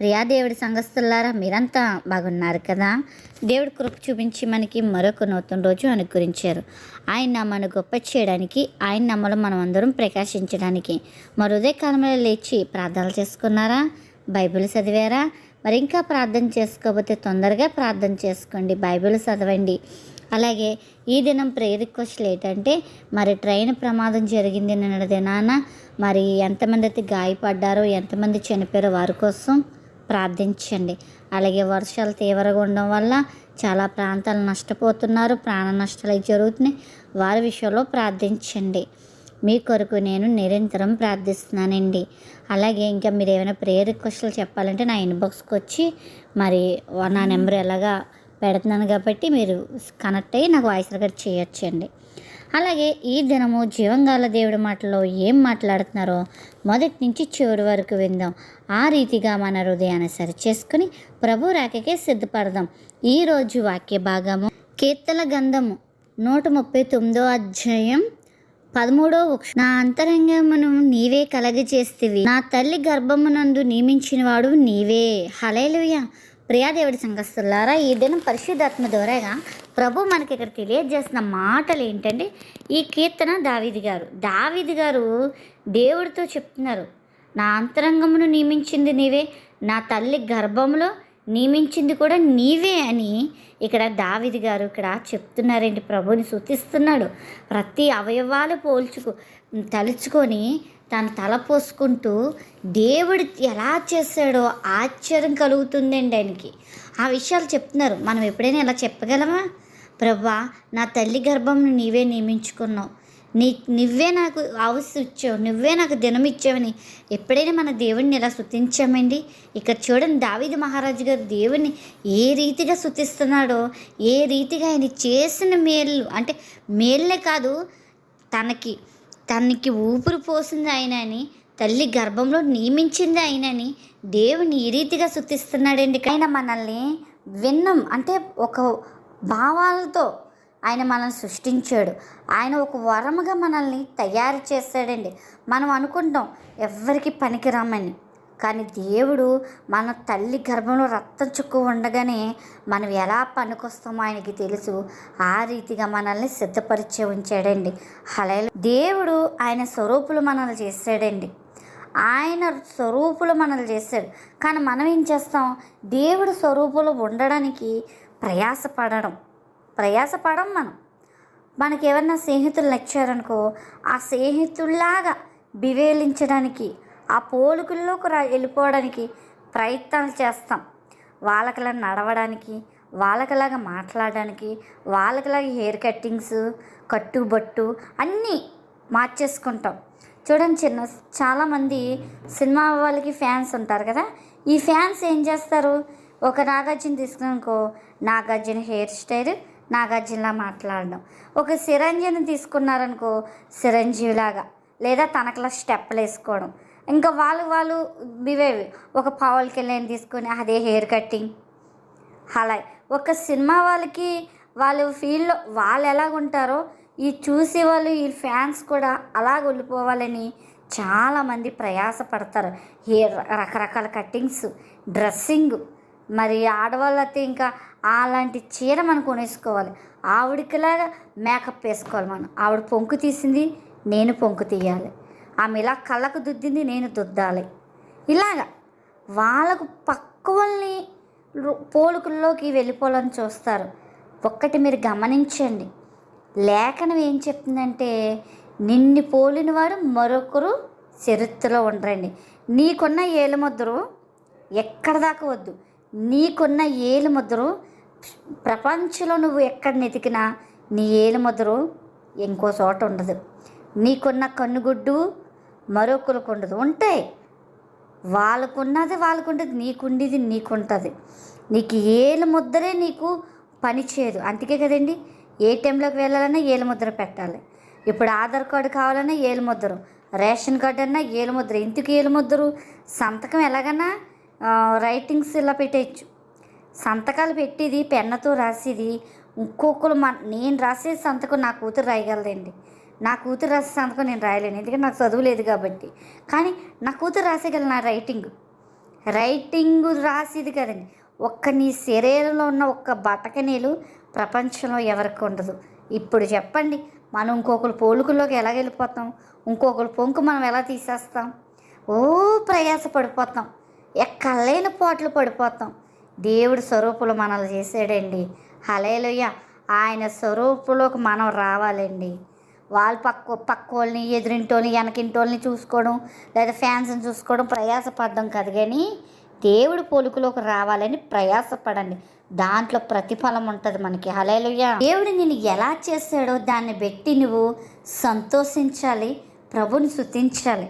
ప్రియా దేవుడి సంఘస్థులారా మీరంతా బాగున్నారు కదా? దేవుడి కృప చూపించి మనకి మరొక నూతన రోజు అనుకరించారు ఆయన మన గొప్ప చేయడానికి ఆయన నమ్మలు మనం అందరం ప్రకాశించడానికి. మరుదే కాలంలో లేచి ప్రార్థనలు చేసుకున్నారా? బైబిల్ చదివారా? మరి ఇంకా ప్రార్థన చేసుకోకపోతే తొందరగా ప్రార్థన చేసుకోండి బైబిల్ చదవండి. అలాగే ఈ దినం ప్రేయర్ రిక్వెస్ట్లు ఏంటంటే మరి ట్రైన్ ప్రమాదం జరిగింది నిన్న. దినాన మరి ఎంతమంది అయితే గాయపడ్డారో ఎంతమంది చనిపోయారో వారి కోసం ప్రార్థించండి. అలాగే వర్షాలు తీవ్రంగా ఉండడం వల్ల చాలా ప్రాంతాలు నష్టపోతున్నారు ప్రాణ నష్టాలు జరుగుతున్నాయి. వారి విషయంలో ప్రార్థించండి. మీ కొరకు నేను నిరంతరం ప్రార్థిస్తున్నానండి. అలాగే ఇంకా మీరు ఏమైనా ప్రేయర్ రిక్వెస్ట్లు చెప్పాలంటే నా ఇన్బాక్స్కి వచ్చి మరి నా నెంబర్ ఎలాగా పెడుతున్నాను కాబట్టి మీరు కనెక్ట్ అయ్యి నాకు వాయిస్ రికార్డ్ చేయొచ్చండి. అలాగే ఈ దినము జీవంగాల దేవుడి మాటలో ఏం మాట్లాడుతున్నారో మొదటి నుంచి చివరి వరకు విందాం. ఆ రీతిగా మన హృదయాన్ని సరిచేసుకుని ప్రభు రాకకే సిద్ధపడదాం. ఈరోజు వాక్య భాగము కీర్తన గంధము నూట ముప్పై తొమ్మిదో అధ్యాయం పదమూడో వృక్ష నా అంతరంగమును నీవే కలగజేస్తివి. నా తల్లి గర్భమునందు నియమించినవాడు నీవే. హలేలుయ ప్రియాదేవుడి సంఘస్థులారా ఈ దినం పరిశుద్ధాత్మ ద్వారాగా ప్రభు మనకి ఇక్కడ తెలియజేసిన మాటలు ఏంటంటే ఈ కీర్తన దావిది గారు. దావిది గారు దేవుడితో చెప్తున్నారు నా అంతరంగమును నియమించింది నీవే నా తల్లి గర్భంలో నియమించింది కూడా నీవే అని ఇక్కడ దావిది గారు ఇక్కడ చెప్తున్నారండి ప్రభుని సూచిస్తున్నాడు. ప్రతి అవయవాలు పోల్చుకు తలుచుకొని తను తల పోసుకుంటూ దేవుడు ఎలా చేశాడో ఆశ్చర్యం కలుగుతుందండి ఆయనకి. ఆ విషయాలు చెప్తున్నారు. మనం ఎప్పుడైనా ఇలా చెప్పగలమా? ప్రభా నా తల్లి గర్భంను నీవే నియమించుకున్నావు. నీ నువ్వే నాకు ఆవస్సు ఇచ్చావు. నువ్వే నాకు దినం ఇచ్చావని ఎప్పుడైనా మన దేవుడిని ఎలా శుతించామండి? ఇక్కడ చూడండి దావిది మహారాజు గారు దేవుడిని ఏ రీతిగా శుతిస్తున్నాడో ఏ రీతిగా ఆయన చేసిన మేలు అంటే మేలునే కాదు తనకి తనకి ఊపిరి పోసింది ఆయనని తల్లి గర్భంలో నియమించింది ఆయనని దేవుని ఈ రీతిగా శుతిస్తున్నాడండి ఆయన మనల్ని విన్నం అంటే ఒక భావాలతో ఆయన మనల్ని సృష్టించాడు. ఆయన ఒక వరముగా మనల్ని తయారు చేశాడండి. మనం అనుకుంటాం ఎవ్వరికి పనికిరామని. కానీ దేవుడు మన తల్లి గర్భంలో రక్తం చుక్కు ఉండగానే మనం ఎలా పనికొస్తామో ఆయనకి తెలుసు. ఆ రీతిగా మనల్ని సిద్ధపరిచే ఉంచాడండి. అలా దేవుడు ఆయన స్వరూపులు మనల్ని చేశాడండి ఆయన స్వరూపులు మనల్ని చేశాడు కానీ మనం ఏం చేస్తాం? దేవుడు స్వరూపులు ఉండడానికి ప్రయాసపడడం. ప్రయాసపడం మనం. మనకి ఎవరన్నా స్నేహితులు నచ్చారనుకో ఆ స్నేహితుల్లాగా బివేలించడానికి ఆ పోలికల్లోకి రా వెళ్ళిపోవడానికి ప్రయత్నాలు చేస్తాం. వాళ్ళకిలా నడవడానికి వాళ్ళకిలాగా మాట్లాడడానికి వాళ్ళకిలాగా హెయిర్ కట్టింగ్స్ కట్టుబట్టు అన్నీ మార్చేసుకుంటాం. చూడండి చిన్న చాలామంది సినిమా వాళ్ళకి ఫ్యాన్స్ ఉంటారు కదా? ఈ ఫ్యాన్స్ ఏం చేస్తారు? ఒక నాగార్జున తీసుకున్నానుకో నాగార్జున హెయిర్ స్టైల్ నాగార్జునలా మాట్లాడడం. ఒక సిరంజీని తీసుకున్నారనుకో చిరంజీవిలాగా లేదా తనకలా స్టెప్పులు వేసుకోవడం. ఇంకా వాళ్ళు వాళ్ళు బివేవి ఒక పావుల కళ్యాణ్ తీసుకొని అదే హెయిర్ కట్టింగ్ అలా ఒక సినిమా వాళ్ళకి వాళ్ళు ఫీల్డ్లో వాళ్ళు ఎలాగుంటారో ఈ చూసే వాళ్ళు ఈ ఫ్యాన్స్ కూడా అలా వెళ్ళిపోవాలని చాలామంది ప్రయాసపడతారు హెయిర్ రకరకాల కట్టింగ్స్ డ్రెస్సింగ్ మరి ఆడవాళ్ళు అయితే ఇంకా అలాంటి చీర మనం కొనేసుకోవాలి. ఆవిడకిలాగా మేకప్ వేసుకోవాలి మనం. ఆవిడ పొంకు తీసింది నేను పొంకు తీయాలి. ఆమె ఇలా కళ్ళకు దుద్దింది నేను దుద్దాలి. ఇలాగా వాళ్ళకు పక్కువల్ని పోలుకుల్లోకి వెళ్ళిపోవాలని చూస్తారు. ఒక్కటి మీరు గమనించండి. లేఖనం ఏం చెప్తుందంటే నిన్ను పోలినవారు మరొకరు చరిత్రలో ఉండరండి. నీకున్న ఏలుముద్రు ఎక్కడ దాకా వద్దు. నీకున్న ఏలుముద్రు ప్రపంచంలో నువ్వు ఎక్కడ నెతికినా నీ ఏలుముద్రు ఇంకో చోట ఉండదు. నీకున్న కన్నుగుడ్డు మరొకరికి ఉండదు ఉంటాయి వాళ్ళకున్నది వాళ్ళకుంటుంది నీకుండేది నీకుంటుంది. నీకు ఏలు ముద్రే నీకు పని చేయదు. అందుకే కదండి ఏటీఎంలోకి వెళ్ళాలన్నా ఏలు ముద్ర పెట్టాలి. ఇప్పుడు ఆధార్ కార్డు కావాలన్నా ఏలు ముద్ర రేషన్ కార్డు అన్నా ఏలు ముద్ర ఇంటికి ఏలు ముద్ర సంతకం ఎలాగన్నా రైటింగ్స్ ఇలా పెట్టేయచ్చు. సంతకాలు పెట్టేది పెన్నతో రాసేది. ఇంకొకరు మా నేను రాసే సంతకం నా కూతురు రాయగలదండి. నా కూతురు రాసే సంతకం నేను రాయలేను ఎందుకంటే నాకు చదువు లేదు కాబట్టి. కానీ నా కూతురు రాసేయగల నా రైటింగ్ రైటింగ్ రాసేది కదండి. ఒక్క నీ శరీరంలో ఉన్న ఒక్క బతకనీలు ప్రపంచంలో ఎవరికి ఉండదు. ఇప్పుడు చెప్పండి మనం ఇంకొకరు పోలుకుల్లోకి ఎలా వెళ్ళిపోతాం? ఇంకొకరు పొంకు మనం ఎలా తీసేస్తాం? ఓ ప్రయాస పడిపోతాం. ఎక్కలేని పోట్లు పడిపోతాం. దేవుడి స్వరూపులు మనల్ని చేసాడండి హలేలుయ్య ఆయన స్వరూపులోకి మనం రావాలండి. వాళ్ళు పక్క పక్కోళ్ళని ఎదురింటోని వెనకింటోళ్ళని చూసుకోవడం లేదా ఫ్యాన్స్ని చూసుకోవడం ప్రయాసపడడం కాదు కానీ దేవుడి పోలుకులోకి రావాలని ప్రయాసపడండి. దాంట్లో ప్రతిఫలం ఉంటుంది మనకి. హలేలుయ్య దేవుడు నేను ఎలా చేశాడో దాన్ని బట్టి నువ్వు సంతోషించాలి ప్రభుని శుతించాలి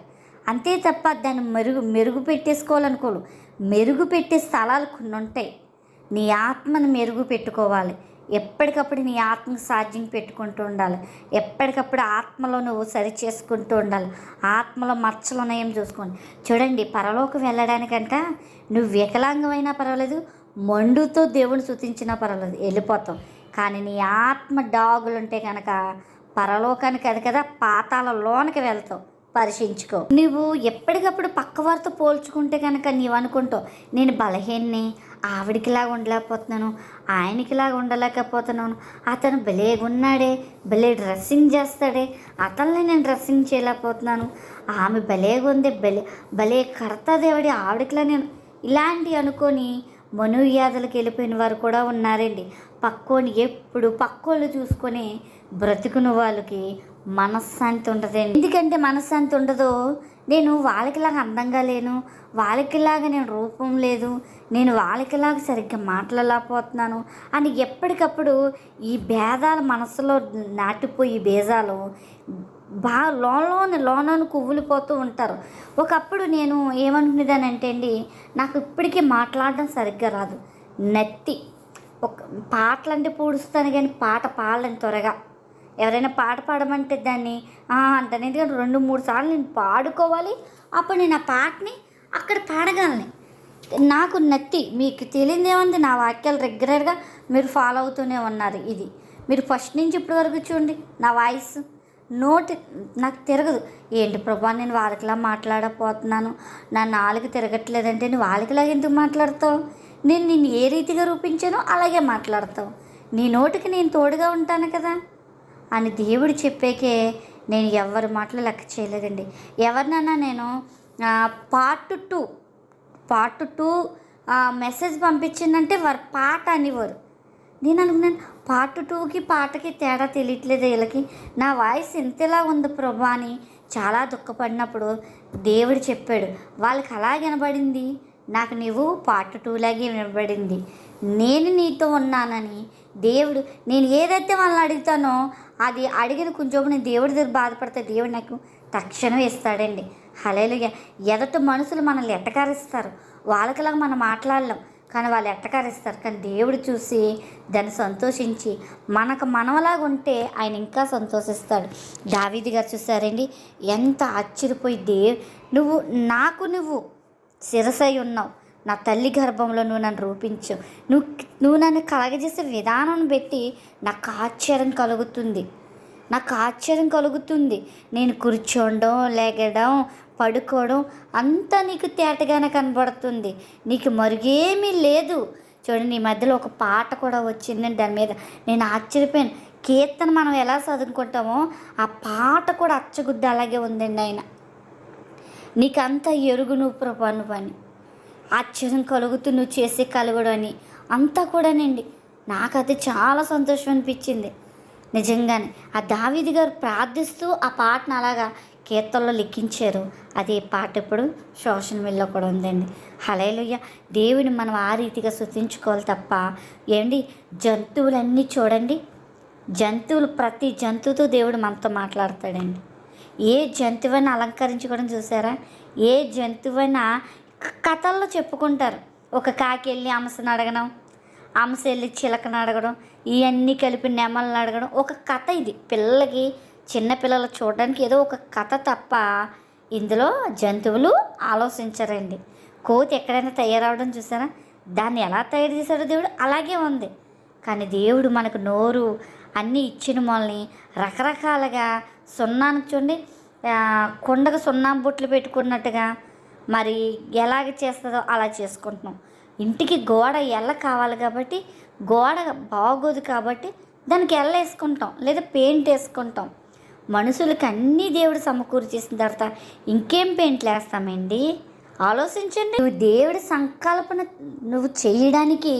అంతే తప్ప దాన్ని మెరుగు మెరుగు పెట్టేసుకోవాలనుకోలు మెరుగు పెట్టే స్థలాలు కొన్ని ఉంటాయి నీ ఆత్మను మెరుగు పెట్టుకోవాలి. ఎప్పటికప్పుడు నీ ఆత్మకు సాధ్యం పెట్టుకుంటూ ఉండాలి. ఎప్పటికప్పుడు ఆత్మలో నువ్వు సరి చేసుకుంటూ ఉండాలి. ఆత్మలో మచ్చలు ఉన్నాయని చూసుకోండి. చూడండి పరలోకి వెళ్ళడానికంట నువ్వు వికలాంగమైనా పర్వాలేదు మండుతో దేవుని శుతించినా పర్వాలేదు వెళ్ళిపోతాం కానీ నీ ఆత్మ డాగులు ఉంటే కనుక పరలోకానికి అది కదా పాతాల లోనికి వెళ్తావు. పరీక్షించుకో నువ్వు ఎప్పటికప్పుడు పక్కవారితో పోల్చుకుంటే కనుక నీవు అనుకుంటావు నేను బలహీన్ని ఆవిడికిలాగా ఉండలేకపోతున్నాను ఆయనకిలాగా ఉండలేకపోతున్నాను. అతను భలేగా ఉన్నాడే భలే డ్రెస్సింగ్ చేస్తాడే. అతన్ని నేను డ్రెస్సింగ్ చేయలేకపోతున్నాను. ఆమె భలేగా ఉంది భలే భలే కడతాదేవిడి ఆవిడకిలా నేను ఇలాంటి అనుకొని మనోవ్యాధులకు వెళ్ళిపోయిన వారు కూడా ఉన్నారండి. పక్కోని ఎప్పుడు పక్కోళ్ళు చూసుకొని బ్రతుకుని వాళ్ళకి మనశ్శాంతి ఉంటుంది ఎందుకంటే మనశ్శాంతి ఉండదో నేను వాళ్ళకిలాగా అందంగా లేను వాళ్ళకిలాగా నేను రూపం లేదు నేను వాళ్ళకిలాగా సరిగ్గా మాట్లాడలేకపోతున్నాను అని ఎప్పటికప్పుడు ఈ భేదాలు మనసులో నాటిపోయి బేజాలు బాగా లోలోని లోనోని కువ్వులిపోతూ ఉంటారు. ఒకప్పుడు నేను ఏమనుకునేదానంటే అండి నాకు ఇప్పటికీ మాట్లాడడం సరిగ్గా రాదు. నత్తి ఒక పాటలంటే పూడుస్తాను కానీ పాట పాడలేను త్వరగా. ఎవరైనా పాట పాడమంటే దాన్ని "ఆ" అంటాను. ఎందుకంటే రెండు మూడు సార్లు నేను పాడుకోవాలి. అప్పుడు నేను ఆ పాటని అక్కడ పాడగలను. నాకు నత్తి మీకు తెలియదేముంది నా వాక్యాలు రెగ్యులర్గా మీరు ఫాలో అవుతూనే ఉన్నారు ఇది. మీరు ఫస్ట్ నుంచి ఇప్పటి వరకు చూడండి. నా వాయిస్ నోటి నాకు తిరగదు. ఏంటి ప్రభా నేను వాళ్ళకిలా మాట్లాడకపోతున్నాను. నా నాలుగు తిరగట్లేదంటే నువ్వు వాళ్ళకిలాగా ఎందుకు మాట్లాడతావు? నేను నిన్ను ఏ రీతిగా రూపించానో అలాగే మాట్లాడతావు. నీ నోటికి నేను తోడుగా ఉంటాను కదా. అని దేవుడు చెప్పాకే నేను ఎవరి మాటలు లెక్క చేయలేదండి. ఎవరినన్నా నేను part two part two message పంపించిందంటే వారు పాట అనేవారు. నేను అనుకున్నాను పార్ట్ టూకి పాటకి తేడా తెలియట్లేదు వీళ్ళకి. నా వాయిస్ ఇంతలా ఉంది ప్రభా అని చాలా దుఃఖపడినప్పుడు దేవుడు చెప్పాడు వాళ్ళకి అలా వినబడింది. నాకు నీవు పార్ట్ టూ లాగే వినబడింది. నేను నీతో ఉన్నానని దేవుడు నేను ఏదైతే వాళ్ళని అడుగుతానో అది అడిగిన కొంచెం నేను దేవుడి దగ్గర బాధపడితే దేవుడు నాకు తక్షణం ఇస్తాడండి. హలేలుగా ఎదట మనుషులు మనల్ని ఎట్టకారిస్తారు వాళ్ళకిలాగా మనం మాట్లాడలేం కానీ వాళ్ళు ఎట్టకారిస్తారు కానీ దేవుడు చూసి దాన్ని సంతోషించి మనకు మనవలాగా ఉంటే ఆయన ఇంకా సంతోషిస్తాడు. దావీది గారు చూసారండి ఎంత ఆశ్చర్యపోయి దేవ్ నువ్వు నాకు నువ్వు శిరసై ఉన్నావు. నా తల్లి గర్భంలో నువ్వు నన్ను రూపించావు నువ్వు నువ్వు నన్ను కలగజేసే విధానం పెట్టి నాకు ఆశ్చర్యం కలుగుతుంది. నాకు ఆశ్చర్యం కలుగుతుంది. నేను కూర్చోండం లేగడం పడుకోవడం అంతా నీకు తేటగానే కనబడుతుంది. నీకు మరుగేమీ లేదు. చూడండి ఈ మధ్యలో ఒక పాట కూడా వచ్చింది. దాని మీద నేను ఆశ్చర్యపోయాను. కీర్తన మనం ఎలా చదువుకుంటామో ఆ పాట కూడా అచ్చగుద్ద అలాగే ఉందండి ఆయన. నీకంతా ఎరుగు నువ్వు ప్రభాను పని ఆశ్చర్యం కలుగుతూ నువ్వు చేసే కలుగుడు అని. అంతా కూడానండి. నాకు అది చాలా సంతోషం అనిపించింది. నిజంగానే ఆ దావిది గారు ప్రార్థిస్తూ ఆ పాటను అలాగా కీర్తనలో లిఖించారు. అదే పాట ఇప్పుడు సోషల్ మీడియాలో కూడా ఉందండి. హలేలుయ్య దేవుని మనం ఆ రీతిగా శృతించుకోవాలి తప్ప ఏంటి? జంతువులన్నీ చూడండి. జంతువులు ప్రతి జంతువుతో దేవుడు మనతో మాట్లాడతాడండి. ఏ జంతువైనా అలంకరించుకోవడం చూసారా? ఏ జంతువైనా కథల్లో చెప్పుకుంటారు. ఒక కాకి వెళ్ళి అమసను అడగడం అమస వెళ్ళి చిలకను అడగడం ఇవన్నీ కలిపి నెమలను అడగడం ఒక కథ ఇది. పిల్లలకి చిన్నపిల్లలు చూడడానికి ఏదో ఒక కథ తప్ప ఇందులో జంతువులు ఆలోచించరండి. కోతి ఎక్కడైనా తయారవడం చూసారా? దాన్ని ఎలా తయారు చేశాడో దేవుడు అలాగే ఉంది. కానీ దేవుడు మనకు నోరు అన్నీ ఇచ్చిన మనల్ని రకరకాలుగా సున్నానికి చూడండి కొండకు సున్నాం బొట్లు పెట్టుకున్నట్టుగా మరి ఎలాగ చేస్తుందో అలా చేసుకుంటున్నాం. ఇంటికి గోడ ఎల్ల కావాలి కాబట్టి గోడ బాగోదు కాబట్టి దానికి ఎల్ల వేసుకుంటాం లేదా పెయింట్ వేసుకుంటాం. మనుషులకి అన్నీ దేవుడు సమకూర్చేసిన తర్వాత ఇంకేం పెయింట్లు వేస్తామండి ఆలోచించండి. నువ్వు దేవుడి సంకల్పన నువ్వు చేయడానికి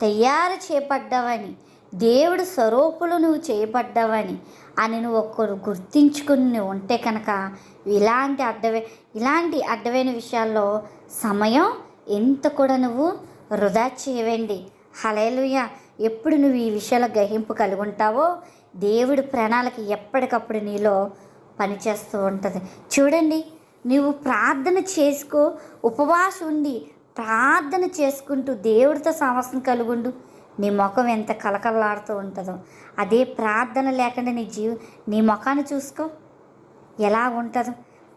తయారు చేపడ్డావని. దేవుడు స్వరూపులు నువ్వు చేయబడ్డావని అని నువ్వు ఒక్కరు గుర్తించుకుని ఉంటే కనుక ఇలాంటి అడ్డవే ఇలాంటి అడ్డమైన విషయాల్లో సమయం ఎంత కూడా నువ్వు వృధా చేయవండి. హలేలుయ ఎప్పుడు నువ్వు ఈ విషయాల గ్రహింపు కలిగి ఉంటావో దేవుడి ప్రణాళిక ఎప్పటికప్పుడు నీలో పనిచేస్తూ ఉంటుంది. చూడండి నువ్వు ప్రార్థన చేసుకో ఉపవాసం ఉండి ప్రార్థన చేసుకుంటూ దేవుడితో సమస్యను కలుగుండు. నీ ముఖం ఎంత కలకలలాడుతూ ఉంటుందో. అదే ప్రార్థన లేకుండా నీ జీవ నీ ముఖాన్ని చూసుకో. ఎలా ఉంటుందో.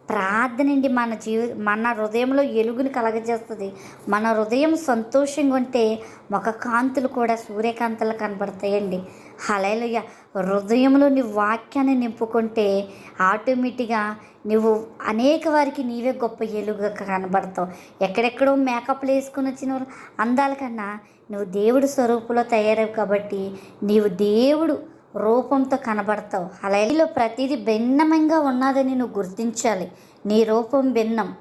ప్రార్థన అండి మన జీవి మన హృదయంలో ఎలుగుని కలగజేస్తుంది. మన హృదయం సంతోషంగా ఉంటే ముఖ కాంతులు కూడా సూర్యకాంతులు కనబడతాయండి. హలేలుయ హృదయంలో నీ వాక్యాన్ని నింపుకుంటే ఆటోమేటిక్గా నువ్వు అనేక వారికి నీవే గొప్ప ఎలుగుగా కనబడతావు. ఎక్కడెక్కడో మేకప్లు వేసుకుని వచ్చిన వాళ్ళు అందాల కన్నా నువ్వు దేవుడి స్వరూపులో తయారవు కాబట్టి నీవు దేవుడు రూపంతో కనబడతావు. అలాలో ప్రతిదీ భిన్నమంగా ఉన్నదని నువ్వు గుర్తించాలి. నీ రూపం భిన్నం.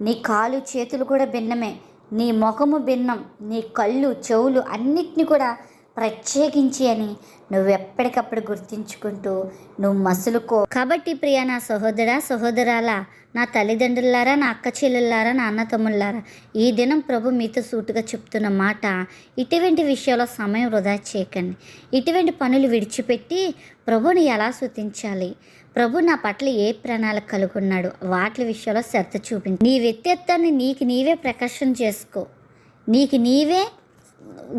నీ కాలు చేతులు కూడా భిన్నమే. నీ ముఖము భిన్నం. నీ కళ్ళు చెవులు అన్నిటిని కూడా ప్రత్యేకించి అని నువ్వు ఎప్పటికప్పుడు గుర్తించుకుంటూ నువ్వు మసులుకో. కాబట్టి ప్రియ నా సహోదరా సహోదరాలా నా తల్లిదండ్రులారా నా అక్క చెల్లెళ్ళారా నా అన్న తమ్ముళ్ళారా ఈ దినం ప్రభు మీతో సూటుగా చెప్తున్న మాట ఇటువంటి విషయాల్లో సమయం వృధా చేయకండి. ఇటువంటి పనులు విడిచిపెట్టి ప్రభుని ఎలా సూచించాలి ప్రభు నా పట్ల ఏ ప్రణాళిక కలుగున్నాడు వాటి విషయంలో శ్రద్ధ చూపించి. నీ వ్యక్తిత్వాన్ని నీకు నీవే ప్రకాశం చేసుకో. నీకు నీవే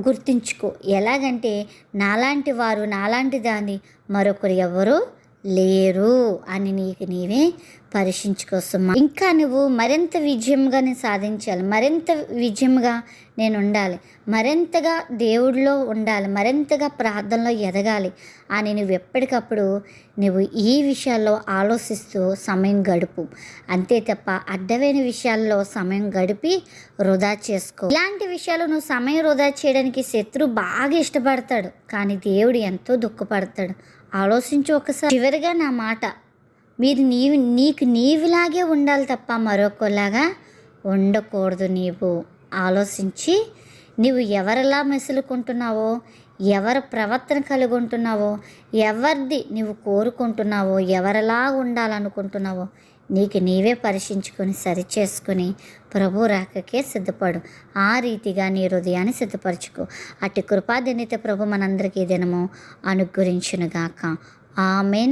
గుర్తించుకో. ఎలాగంటే నాలాంటి వారు నాలాంటి దాన్ని మరొకరు ఎవరు లేరు అని నీకు నీవే పరీక్షించుకోసమ్మా ఇంకా నువ్వు మరింత విజయంగా నేను సాధించాలి. మరింత విజయంగా నేను ఉండాలి. మరింతగా దేవుడిలో ఉండాలి. మరింతగా ప్రార్థనలో ఎదగాలి అని నువ్వు ఎప్పటికప్పుడు నువ్వు ఈ విషయాల్లో ఆలోచిస్తూ సమయం గడుపు. అంతే తప్ప అడ్డమైన విషయాల్లో సమయం గడిపి వృధా చేసుకో. ఇలాంటి విషయాలు నువ్వు సమయం వృధా చేయడానికి శత్రు బాగా ఇష్టపడతాడు. కానీ దేవుడు ఎంతో దుఃఖపడతాడు. ఆలోచించు ఒకసారి చివరిగా నా మాట మీరు నీవు నీకు నీవిలాగే ఉండాలి తప్ప మరొకలాగా ఉండకూడదు నీవు. ఆలోచించి నీవు ఎవరిలా మెసులుకుంటున్నావో ఎవరి ప్రవర్తన కలిగి ఉంటున్నావో ఎవరిది నువ్వు కోరుకుంటున్నావో ఎవరిలా ఉండాలనుకుంటున్నావో నీకు నీవే పరీక్షించుకొని సరిచేసుకుని ప్రభు రాకకే సిద్ధపడు. ఆ రీతిగా నీ హృదయాన్ని సిద్ధపరచుకో. అటు కృపాదినిత ప్రభు మనందరికీ దినము అనుగ్రహించునుగాక. ఆమెన్.